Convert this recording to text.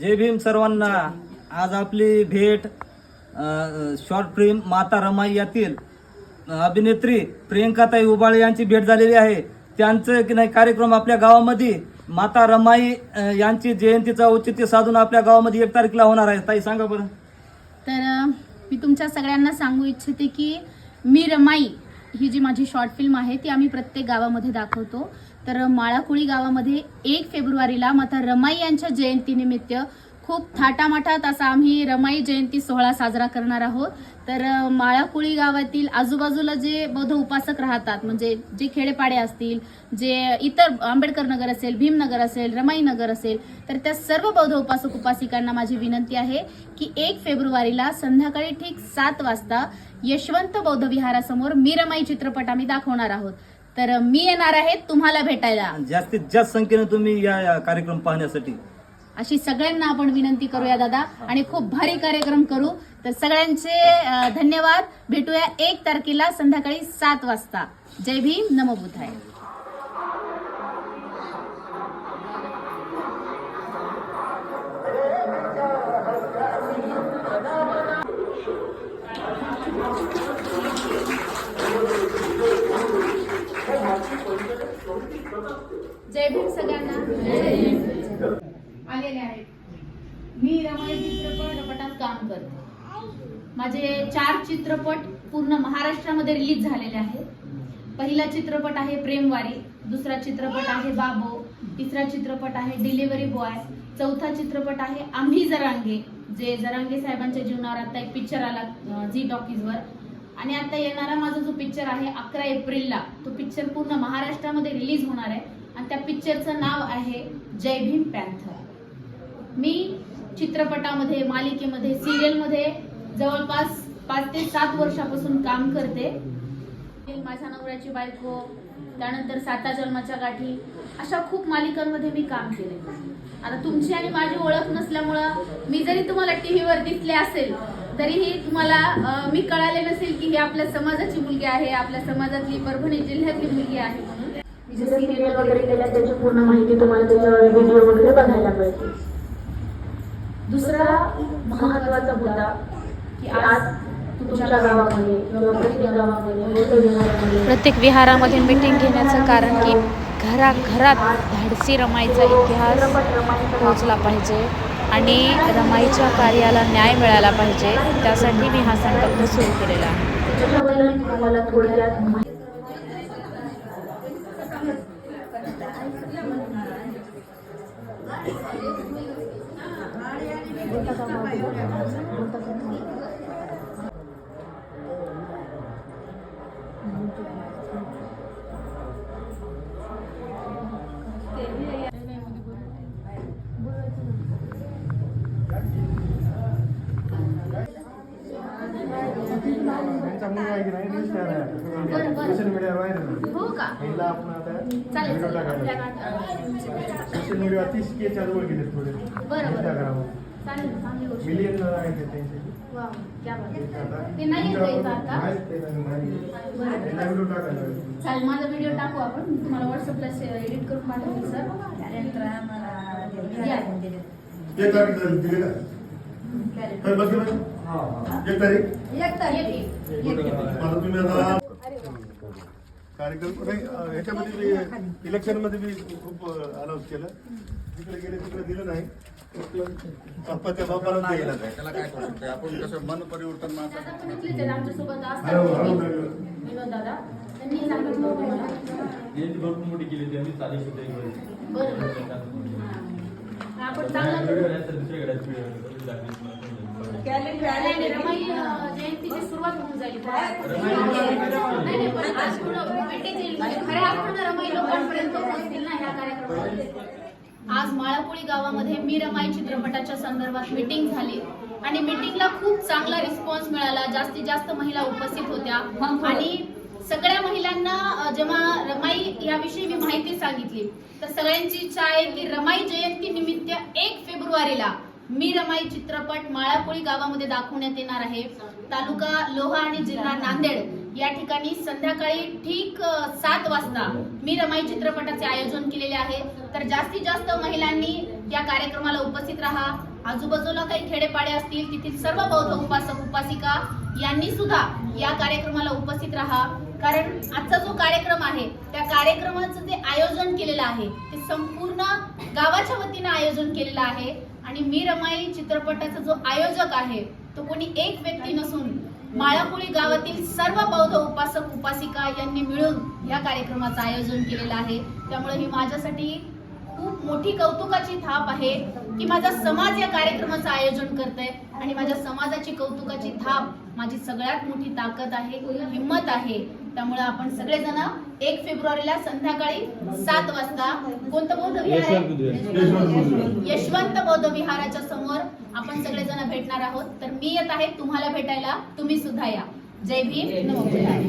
जय भीम सर्वांना. आज आपली भेट शॉर्ट फिल्म माता रमाई यातील अभिनेत्री प्रियंकाताई उबाळे यांची भेट झालेली आहे. त्यांचं की नाही कार्यक्रम आपल्या गावामध्ये. माता रमाई यांची जयंतीचं औचित्य साधून आपल्या गावामध्ये एक तारखेला होणार आहे. ताई सांगा बरं. तर मी तुमच्या सगळ्यांना सांगू इच्छिते की मी रमाई ही जी माझी शॉर्ट फिल्म आहे ती आम्ही प्रत्येक गावामध्ये दाखवतो. तर माळाकुळी गावामध्ये एक फेब्रुवारीला माता रमाई यांच्या जयंतीनिमित्त खूप थाटामाटात असा आम्ही रमाई जयंती सोहळा साजरा करणार आहोत. तर माळाकुळी गावातील आजूबाजूला जे बौद्ध उपासक राहतात म्हणजे जे खेडेपाडे असतील जे इतर आंबेडकर नगर असेल भीमनगर असेल रमाई नगर असेल तर त्या सर्व बौद्ध उपासक उपासिकांना माझी विनंती आहे की एक फेब्रुवारीला संध्याकाळी ठीक सात वाजता यशवंत बौद्ध विहारासमोर मी रमाई चित्रपट आम्ही दाखवणार आहोत. तर मी येणार आहे तुम्हाला भेटायला. जास्तीत जास्त संख्येने तुम्ही या या कार्यक्रम पाहण्यासाठी. अशी सगळ्यांना आपण विनंती करूया दादा. आणि खूप भारी कार्यक्रम करू. तर सगळ्यांचे अं, धन्यवाद. भेटूया एक तारखेला संध्याकाळी सात वाजता. जय भीम नमो बुद्धाय. जय भीम सगळ्यांना. आलेले आहेत. मी रमाई चित्रपटात काम करते. माझे चार चित्रपट पूर्ण महाराष्ट्रामध्ये रिलीज झालेले आहेत. पहिला चित्रपट आहे प्रेमवारी दुसरा चित्रपट आहे बाबो तिसरा चित्रपट आहे डिलिव्हरी बॉय चौथा चित्रपट आहे आम्ही जरांगे. जे जरांगे साहेबांच्या जीवनावर आता एक पिक्चर आला झी टॉकीजवर आणि आता येणारा माझा जो पिक्चर आहे अकरा एप्रिलला तो पिक्चर पूर्ण महाराष्ट्रामध्ये रिलीज होणार आहे. आणि त्या पिक्चरचं नाव आहे जय भीम पॅन्थर. मी चित्रपटामध्ये मालिकेमध्ये सिरियलमध्ये जवळपास पाच ते सात वर्षापासून काम करते. माझ्या नवऱ्याची बायको त्यानंतर साता जन्माच्या गाठी अशा खूप मालिकांमध्ये मी काम केले. आता तुमची आणि माझी ओळख नसल्यामुळं मी जरी तुम्हाला टीव्हीवर दिसले असेल तरीही तुम्हाला मी कळाले नसेल की ही आपल्या समाजाची मुलगी आहे आपल्या समाजातली परभणी जिल्ह्यातली मुलगी आहे. म्हणून सिरियल वगैरे केल्या त्याची पूर्ण माहिती तुम्हाला त्याच्यावर व्हिडिओ वगैरे बघायला मिळते. दुसरा महत्त्वाचा मुद्दा की आज तुमच्या गावामध्ये प्रत्येक गावामध्ये प्रत्येक विहारामध्ये मीटिंग घेण्याचं कारण की घराघरात धाडसी रमाईचा इतिहास पोहोचला पाहिजे. आणि रमाईच्या कार्याला न्याय मिळाला पाहिजे त्यासाठी मी हा संकल्प सुरू केलेला आहे. आहे की नाही न्यूज स्टार आहे सोशल मीडियावर व्हायरल आहे. हो का? हिला आपण आता चालेल व्हिडिओ चालेल. आपल्या टाकायला नाट- सोशल मीडियावर तीस के च्या जवळ गेले थोडे. इंस्टाग्रामवर मिलियन आहेत त्यांचे. चालेल माझा व्हिडिओ टाकू आपण. तुम्हाला व्हॉट्सअपला एडिट करून पाठवते सर. एक तारीख बघ बघ. एक तारीख? एक- मला तुम्ही आता कार्यक्रम नाही, अं, ह्याच्यामध्ये बी इलेक्शनमध्ये बी खूप अनाऊन्स केलं. तिकडे गेले तिकडे दिलं नाही. बाप्पाच्या बापाला गेलं नाही त्याला काय करू शकते? आपण कसं मन परिवर्तन भरपूर मोठी केली त्यांनी होते आपण जयंतीची सुरुवात होऊन जाईल. नाही नाही पण आज थोडं meeting येईल. म्हणजे खऱ्या अर्थानं रमाई लोकांपर्यंत पोहोचतील ना ह्या कार्यक्रमात. आज माळापुळी गावामध्ये मी रमाई चित्रपटाच्या संदर्भात मीटिंग झाली. आणि मीटिंगला खूप चांगला रिस्पॉन्स मिळाला. जास्तीत जास्त महिला उपस्थित होत्या. आणि सगळ्या महिलांना जेव्हा रमाई याविषयी मी माहिती सांगितली तर सगळ्यांची इच्छा आहे की रमाई जयंती निमित्त एक फेब्रुवारीला मी रमाई चित्रपट माळापुळी गावामध्ये दाखवण्यात येणार आहे. तालुका लोहा आणि जिल्हा नांदेड. या ठिकाणी संध्याकाळी ठीक सात वाजता मी रमाई चित्रपटाचे आयोजन केलेले आहे. तर जास्तीत जास्त महिलांनी या कार्यक्रमाला उपस्थित राहा. आजूबाजूला काही खेडेपाडे असतील तिथील सर्व बौद्ध उपासक उपासिका यांनी सुद्धा या कार्यक्रमाला उपस्थित राहा. कारण आजचा जो कार्यक्रम आहे त्या कार्यक्रमाचं जे आयोजन केलेलं आहे ते संपूर्ण गावाच्या वतीनं आयोजन केलेलं आहे. आणि मी रमाई चित्रपटाचा जो आयोजक आहे तो कोणी एक व्यक्ती नसून माळापुळी गावातील सर्व बौद्ध उपासक उपासिका यांनी मिळून या कार्यक्रमाचं आयोजन केलेलं आहे. त्यामुळे ही माझ्यासाठी खूप मोठी कौतुकाची थाप आहे की माझा समाज या कार्यक्रमाचं आयोजन करतोय आणि माझ्या समाजाची कौतुकाची थाप माझी सगळ्यात मोठी ताकद आहे हिंमत आहे. त्यामुळे आपण सगळेजण एक फेब्रुवारीला संध्याकाळी सात वाजता कोणतं बौद्ध विहार आहे? यशवंत बौद्ध विहाराच्या समोर आपण सगळेजण भेटणार आहोत. तर मी येत आहे तुम्हाला भेटायला तुम्ही सुद्धा या. जय भीम नमो बुद्धाय